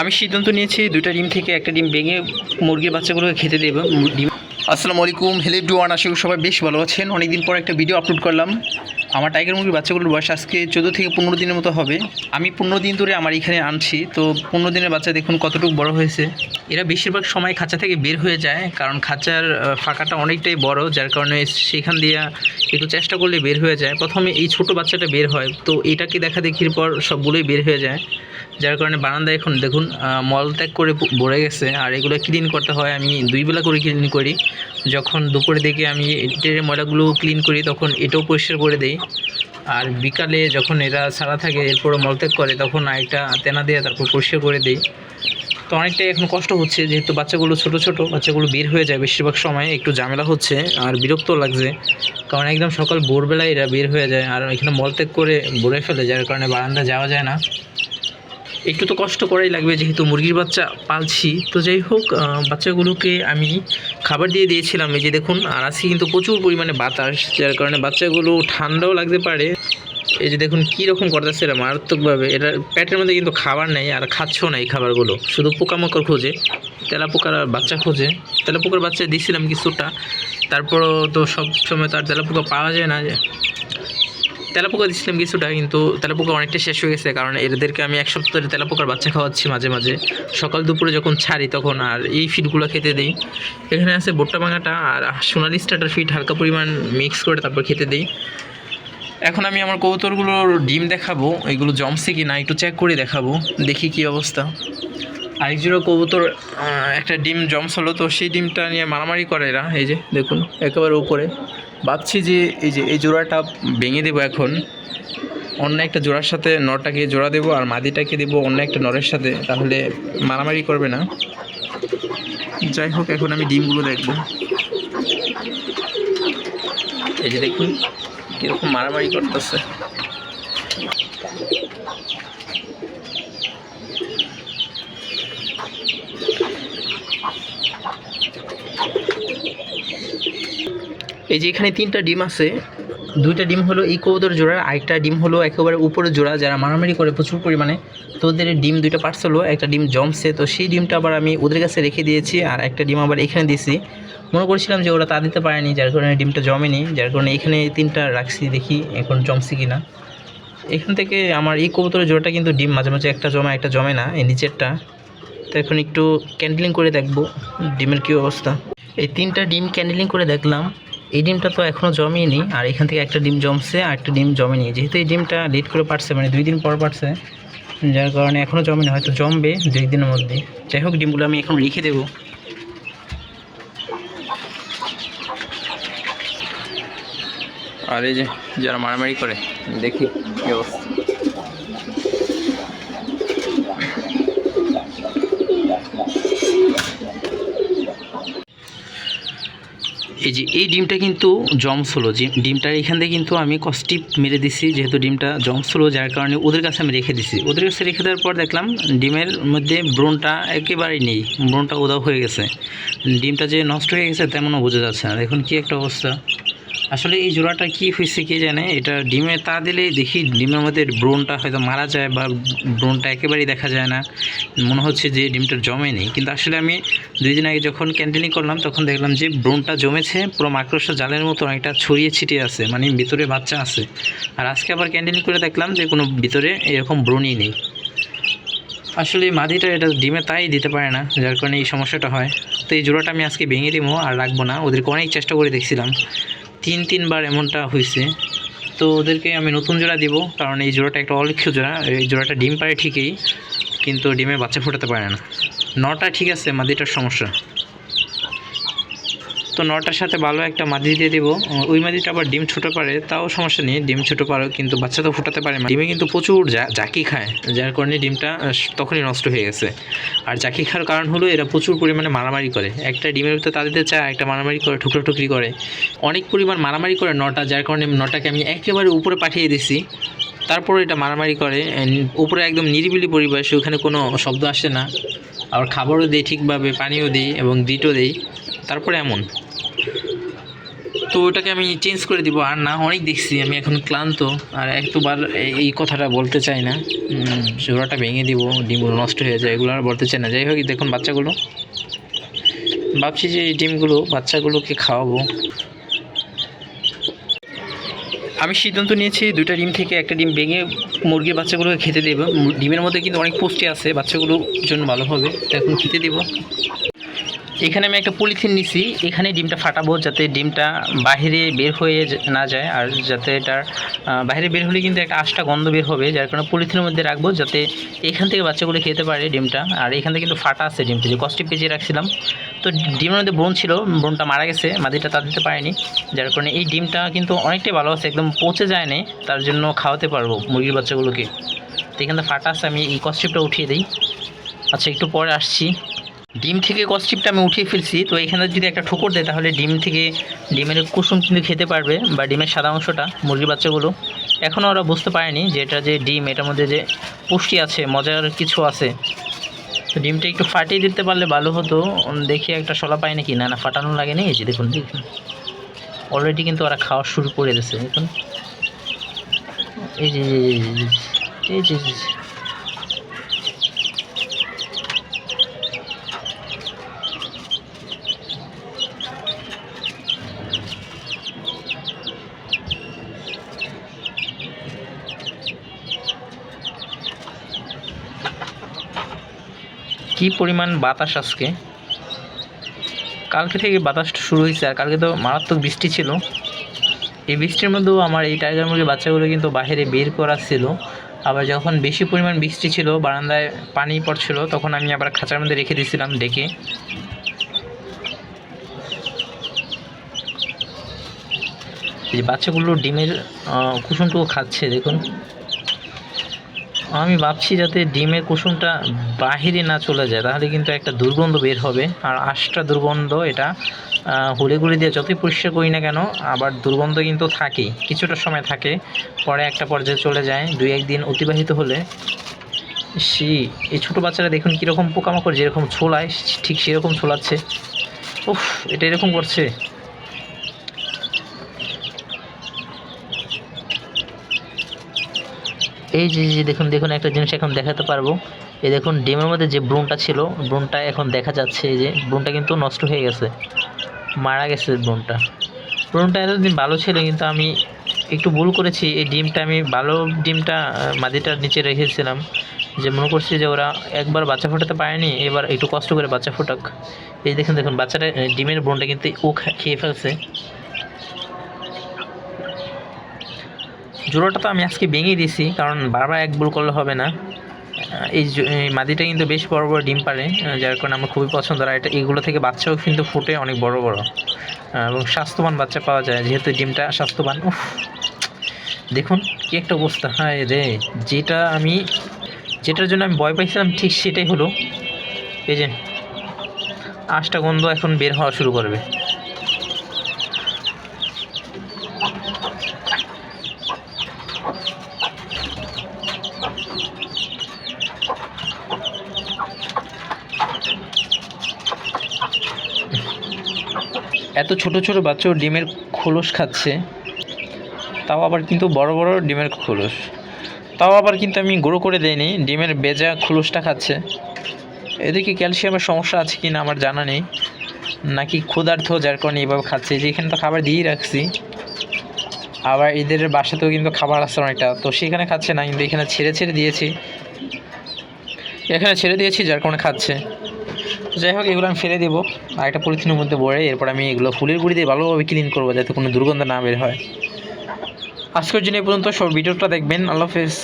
আমি সিদ্ধান্ত নিয়েছি দুইটা ডিম থেকে একটা ডিম ভেঙে মুরগির বাচ্চাগুলোকে খেতে দেবো। ডিম আসসালামু আলাইকুম। হেলে ডুয়ান আশা করি সবাই বেশ ভালো আছেন। অনেকদিন পর একটা ভিডিও আপলোড করলাম। আমার টাইগার মুরগির বাচ্চাগুলোর বয়স আজকে চোদ্দ থেকে পনেরো দিনের মতো হবে। আমি পনেরো দিন ধরে আমার এখানে আনছি। তো পনেরো দিনের বাচ্চা দেখুন কতটুকু বড় হয়েছে। এরা বেশিরভাগ সময় খাঁচা থেকে বের হয়ে যায় কারণ খাঁচার ফাঁকাটা অনেকটাই বড় যার কারণে সেখান দিয়ে একটু চেষ্টা করলে বের হয়ে যায়। প্রথমে এই ছোট বাচ্চাটা বের হয় তো এটাকে দেখা দেখির পর সবগুলোই বের হয়ে যায় যার কারণে বারান্দায় এখন দেখুন আহ, মলত্যাগ করে ভরে গেছে আর এগুলো ক্লিন করতে হয়। আমি দুই বেলা করে ক্লিন করি যখন দুপুরে দিকে আমি এটের ময়লাগুলো ক্লিন করি তখন এটাও পরিষ্কার করে দেই। আর বিকালে যখন এরা ছাড়া থাকে এরপর মলত্যাগ করে তখন আরেকটা তেনা দিয়ে তারপর পরিষ্কার করে দিই। তো অনেকটাই এখন কষ্ট হচ্ছে, যেহেতু বাচ্চাগুলো ছোট ছোট, বাচ্চাগুলো বের হয়ে যায় বেশিরভাগ সময়, একটু ঝামেলা হচ্ছে আর বিরক্ত লাগছে। কারণ একদম সকাল ভোরবেলায় এরা বের হয়ে যায় আর এখানে মলত্যাগ করে ভরে ফেলে, যার কারণে বারান্দা যাওয়া যায় না। একটু তো কষ্ট করাই লাগবে, যেহেতু মুরগির বাচ্চা পালছি। তো যাই হোক বাচ্চাগুলোকে আমি খাবার দিয়ে দিয়েছিলাম। এই যে দেখুন, আর আজকে কিন্তু প্রচুর পরিমাণে বাতাস, যার কারণে বাচ্চাগুলো ঠান্ডাও লাগতে পারে। এই যে দেখুন কী রকম করতেছে এরা, মারাত্মকভাবে। এটা প্যাটের মধ্যে কিন্তু খাবার নেই আর খাচ্ছেও না এই খাবারগুলো। শুধু পোকামাকড় খোঁজে তেলা পোকার বাচ্চা খোঁজে। তেলা পোকার বাচ্চা দিয়েছিলাম কিছুটা। তারপরও তো সব সময় তো আর তেলা পোকা পাওয়া যায় না। যে তেলাপোকা দিচ্ছিলাম কিছুটা, কিন্তু তেলাপোকা অনেকটা শেষ হয়ে গেছে। কারণ এদেরকে আমি এক সপ্তাহ তেলাপোকার বাচ্চা খাওয়াচ্ছি মাঝে মাঝে। সকাল দুপুরে যখন ছাড়ি তখন আর এই ফিডগুলো খেতে দিই। এখানে আছে ভুট্টা ভাঙাটা আর সোনালি স্টার্টার ফিড হালকা পরিমাণ মিক্স করে তারপর খেতে দিই। এখন আমি আমার কবুতরগুলোর ডিম দেখাবো, এগুলো জমছে কি না একটু চেক করে দেখাবো, দেখি কি অবস্থা। আরেক কবুতর একটা ডিম জমস হলো তো সেই ডিমটা নিয়ে মারামারি করে এরা, এই যে দেখুন, একেবারে উপরে। ভাবছি যে এই যে, এই জোড়াটা ভেঙে দেবো এখন। অন্য একটা জোড়ার সাথে নরটাকে জোড়া দেবো আর মাদিটাকে দেবো অন্য একটা নরের সাথে, তাহলে মারামারি করবে না। যাই হোক, এখন আমি ডিমগুলো দেখব। এই যে দেখুন কীরকম মারামারি করতেছে? এই যে এখানে তিনটা ডিম আছে দুইটা ডিম হলো এই জোড়া, আরেকটা ডিম হলো একেবারে উপরে জোড়া, যারা মারামারি করে প্রচুর পরিমাণে। তো ওদের ডিম দুইটা পার্টস হলো, একটা ডিম জমছে, তো সেই ডিমটা আবার আমি ওদের কাছে রেখে দিয়েছি, আর একটা ডিম আবার এখানে দিয়েছি। মনে করছিলাম যে ওরা তা দিতে পারেনি, যার কারণে ডিমটা জমেনি, যার কারণে এখানে তিনটা রাখছি, দেখি এখন জমছে কি না এখান থেকে আমার এই কবুতরের জোড়াটা কিন্তু ডিম, মাঝে মাঝে একটা জমা, একটা জমে না, এই নিচেরটা। তো এখন একটু ক্যান্ডেলিং করে দেখব, ডিমের কী অবস্থা। এই তিনটা ডিম ক্যান্ডেলিং করে দেখলাম এই ডিমটা তো এখনও জমেনি আর এখান থেকে একটা ডিম জমছে আর একটা ডিম জমেনি যেহেতু এই ডিমটা লেট করে পারছে মানে দুই দিন পর পারছে, যার কারণে এখনও জমেনি, হয়তো জমবে দুই দিনের মধ্যে। যাই হোক, ডিমগুলো আমি এখন রেখে দেবো। আর এই যে যারা মারামারি করে, দেখি অবস্থা। এই যে, এই ডিমটা কিন্তু জমস হলো ডিমটার এখান থেকে কিন্তু আমি কস্টিপ মেরে দিছি, যেহেতু ডিমটা জমস হলো যার কারণে ওদের কাছে আমি রেখে দিছি। ওদের কাছে রেখে দেওয়ার পর দেখলাম ডিমের মধ্যে ব্রণটা একেবারেই নেই, ব্রণটা উদাও হয়ে গেছে। ডিমটা যে নষ্ট হয়ে গেছে, তেমনও বোঝা যাচ্ছে না। দেখুন কি একটা অবস্থা। আসলে এই জোড়াটা কি হয়েছে কে জানে? এটা ডিমে তা দিলে দেখি ডিমের মধ্যে ব্রোনটা হয়তো মারা যায় বা ব্রোনটা একেবারেই দেখা যায় না। মনে হচ্ছে যে ডিমটা জমেনি। কিন্তু আসলে আমি দুই দিন আগে যখন ক্যান্টিনিং করলাম, তখন দেখলাম যে ব্রোনটা জমেছে, পুরো মাকড়সা জালের মতো অনেকটা ছড়িয়ে ছিটিয়ে আছে মানে ভিতরে বাচ্চা আছে। আর আজকে আবার ক্যান্টিনিং করে দেখলাম যে কোনো ভিতরে এরকম ব্রণই নেই। আসলে মাদিটা এটা ডিমে তাই দিতে পারে না, যার কারণে এই সমস্যাটা হয়। তো এই জোড়াটা আমি আজকে ভেঙে দিব আর রাখব না। ওদেরকে অনেক চেষ্টা করে দেখছিলাম। তিন, তিনবার এমনটা হয়েছে তো ওদেরকে আমি নতুন জোড়া দিব, কারণ এই জোড়াটা একটা অলক্ষ্য জোড়া, এই জোড়াটা ডিম পারে ঠিকই, কিন্তু ডিমে বাচ্চা ফোটাতে পারে না। নটা ঠিক আছে, মাদিটার সমস্যা। তো নটার সাথে ভালো একটা মাদি দিয়ে দেবো। ওই মাদিটা আবার ডিম ছোটো পারে, তাও সমস্যা নেই, ডিম ছোটো পারে কিন্তু বাচ্চা তো ফোটাতে পারে না। ডিমে কিন্তু প্রচুর জাকি খায়, যার কারণে ডিমটা তখনই নষ্ট হয়ে গেছে। আর জাকি খাওয়ার কারণ হলো এরা প্রচুর পরিমাণে মারামারি করে। একটা ডিমের ভিতরে তাদের চায় একটা মারামারি করে, ঠুকরো ঠুকরি করে। অনেক পরিমাণ মারামারি করে নটা, যার কারণে নটাকে আমি একেবারে উপরে পাঠিয়ে দিছি। তারপরে এটা মারামারি করে উপরে একদম নিরিবিলি পরিবেশ, ওখানে কোনো শব্দ আসে না। আবার খাবারও দিই ঠিকভাবে, পানিও দিই এবং দিটও দিই। তারপরে এমন। তো ওটাকে আমি চেঞ্জ করে দিব, আর না অনেক দেখছি, আমি এখন ক্লান্ত, আর একবার এই কথাটা বলতে চাই না। জোড়াটা ভেঙে দিব ডিমগুলো নষ্ট হয়ে যায়, এগুলো আর বলতে চাই না। যাই হোক দেখুন বাচ্চাগুলো। ভাবছি যে এই ডিমগুলো, বাচ্চাগুলোকে খাওয়াবো। আমি সিদ্ধান্ত নিয়েছি, দুইটা ডিম থেকে একটা ডিম ভেঙে মুরগির বাচ্চাগুলোকে খেতে দেবো। ডিমের মধ্যে কিন্তু অনেক পুষ্টি আছে, বাচ্চাগুলোর জন্য ভালো হবে। এখন খেতে দেবো। এখানে আমি একটা পলিথিন নিছি। এখানে ডিমটা ফাটাবো যাতে ডিমটা বাইরে বের হয়ে না যায় আর যাতে এটার বাইরে বের হলে কিন্তু একটা আশটা গন্ধ বের হবে, যার কারণে পলিথিনের মধ্যে রাখব যাতে এখান থেকে বাচ্চাগুলো খেতে পারে ডিমটা। আর এখান থেকে কিন্তু ফাটা আছে ডিমটা, যে কষ্টে পেঁচিয়ে রাখছিলাম। তো ডিমের মধ্যে ব্রণ ছিল, ব্রণটা মারা গেছে মাদিটা তা দিতে পারেনি। যার কারণে এই ডিমটা কিন্তু অনেকটাই ভালো আছে, একদম পচে যায় না তার জন্য খাওয়াতে পারব মুরগির বাচ্চাগুলোকে। তো এখানে ফাটা আছে, আমি এই কস্টিপটা উঠিয়ে দিই। আচ্ছা একটু পরে আসছি। ডিম থেকে কস্টিপটা আমি উঠিয়ে ফেলছি। তো এখানে যদি একটা ঠোকর দেয় তাহলে ডিম থেকে ডিমের কুসুম কিন্তু খেতে পারবে বা ডিমের সাদা অংশটা মুরগির বাচ্চাগুলো। এখনও ওরা বুঝতে পারেনি যে এটা যে ডিম এটার মধ্যে যে পুষ্টি আছে মজার কিছু আছে। তো ডিমটা একটু ফাটিয়ে দিতে পারলে ভালো হতো। দেখি একটা শলা পায় নাকি? না না ফাটানো লাগে না এই যে দেখুন দেখুন। অলরেডি কিন্তু ওরা খাওয়া শুরু করে দিয়েছে দেখুন। এই যে এই যে, কি পরিমাণ বাতাস আজকে? কালকে থেকে বাতাসটা শুরু হয়েছে আর কালকে তো মারাত্মক বৃষ্টি ছিল। এই বৃষ্টির মধ্যেও আমার এই টাইগার মুরগির বাচ্চাগুলো কিন্তু বাইরে বের করা ছিল। আবার যখন বেশি পরিমাণ বৃষ্টি ছিল, বারান্দায় পানি পড়ছিল, তখন আমি আবার খাঁচার মধ্যে রেখে দিয়েছিলাম ডেকে। এই বাচ্চাগুলো ডিমের কুসুমটুকু খাচ্ছে, দেখুন। আমি ভাবছি যাতে ডিমের কুসুমটা বাহিরে না চলে যায়, তাহলে কিন্তু একটা দুর্গন্ধ বের হবে। আর আশটা দুর্গন্ধ এটা হুড়ে গুড়ি দিয়ে যতই পরিষ্কার করি না কেন, আবার দুর্গন্ধ কিন্তু থাকেই, কিছুটা সময় থাকে, পরে একটা পর্যায়ে চলে যায়, দুই একদিন অতিবাহিত হলে। সি এই ছোটো বাচ্চারা দেখুন কীরকম পোকামাকড় যেরকম ছোলায়, ঠিক সেরকম ছোলাচ্ছে। উফ, এটা এরকম করছে। এই যে যে দেখুন দেখুন একটা জিনিস এখন দেখাতে পারব। এই দেখুন, ডিমের মধ্যে যে ব্রুনটা ছিল, ব্রুনটা এখন দেখা যাচ্ছে, এই যে ব্রুনটা কিন্তু নষ্ট হয়ে গেছে। মারা গেছে ব্রুনটা। ব্রুনটা এতদিন ভালো ছিল, কিন্তু আমি একটু ভুল করেছি। এই ডিমটা আমি ভালো ডিমটা মাদিটার নিচে রেখেছিলাম। যে মনে করছি যে ওরা একবার বাচ্চা ফোটাতে পারেনি, এবার একটু কষ্ট করে বাচ্চা ফোটাক। এই দেখুন দেখুন, বাচ্চাটা ডিমের ব্রুনটা কিন্তু ও খেয়ে ফেলছে। জোড়াটা তো আমি আজকে ভেঙে দিয়েছি, কারণ বারবার এক ভুল করলে হবে না। এই মাদিটা কিন্তু বেশ বড় বড় ডিম পারে যার কারণে আমার খুবই পছন্দ। আর এটা এগুলো থেকে বাচ্চাও কিন্তু ফুটে অনেক বড় বড়। এবং স্বাস্থ্যবান বাচ্চা পাওয়া যায়, যেহেতু ডিমটা স্বাস্থ্যবান। উফ, দেখুন কি একটা অবস্থা। হায় রে, যেটা আমি যেটার জন্য আমি ভয় পাইছিলাম ঠিক সেটাই হলো, এই যে আঁশটা গন্ধ এখন বের হওয়া শুরু করবে। এত ছোট ছোট বাচ্চাও ডিমের খোলস খাচ্ছে, তাও আবার কিন্তু বড় বড় ডিমের খোলস। তাও আবার কিন্তু আমি গুঁড়ো করে দেইনি, ডিমের বেজা খোলসটা খাচ্ছে। এদিকে ক্যালসিয়ামের সমস্যা আছে কি না আমার জানা নেই, নাকি ক্ষুধার্থ যার কারণে এইভাবে খাচ্ছে, যে এখানে তো খাবার দিয়েই রাখছি। আবার এদের বাসাতেও কিন্তু খাবার আসছে অনেকটা, তো সেখানে খাচ্ছে না, কিন্তু এখানে ছেড়ে ছেড়ে দিয়েছি। এখানে ছেড়ে দিয়েছি যার কারণে খাচ্ছে। যাই হোক, এগুলো আমি ফেলে দেবো। আর একটা পলিথিনের মধ্যে ভরে এরপর আমি এগুলো ফুলের গুঁড়ি দিয়ে ভালোভাবে ক্লিন করব যাতে কোনো দুর্গন্ধ না বের হয়। আজকের জন্য এই পর্যন্ত, সব ভিডিওটা দেখবেন। আল্লাহ হাফেজ।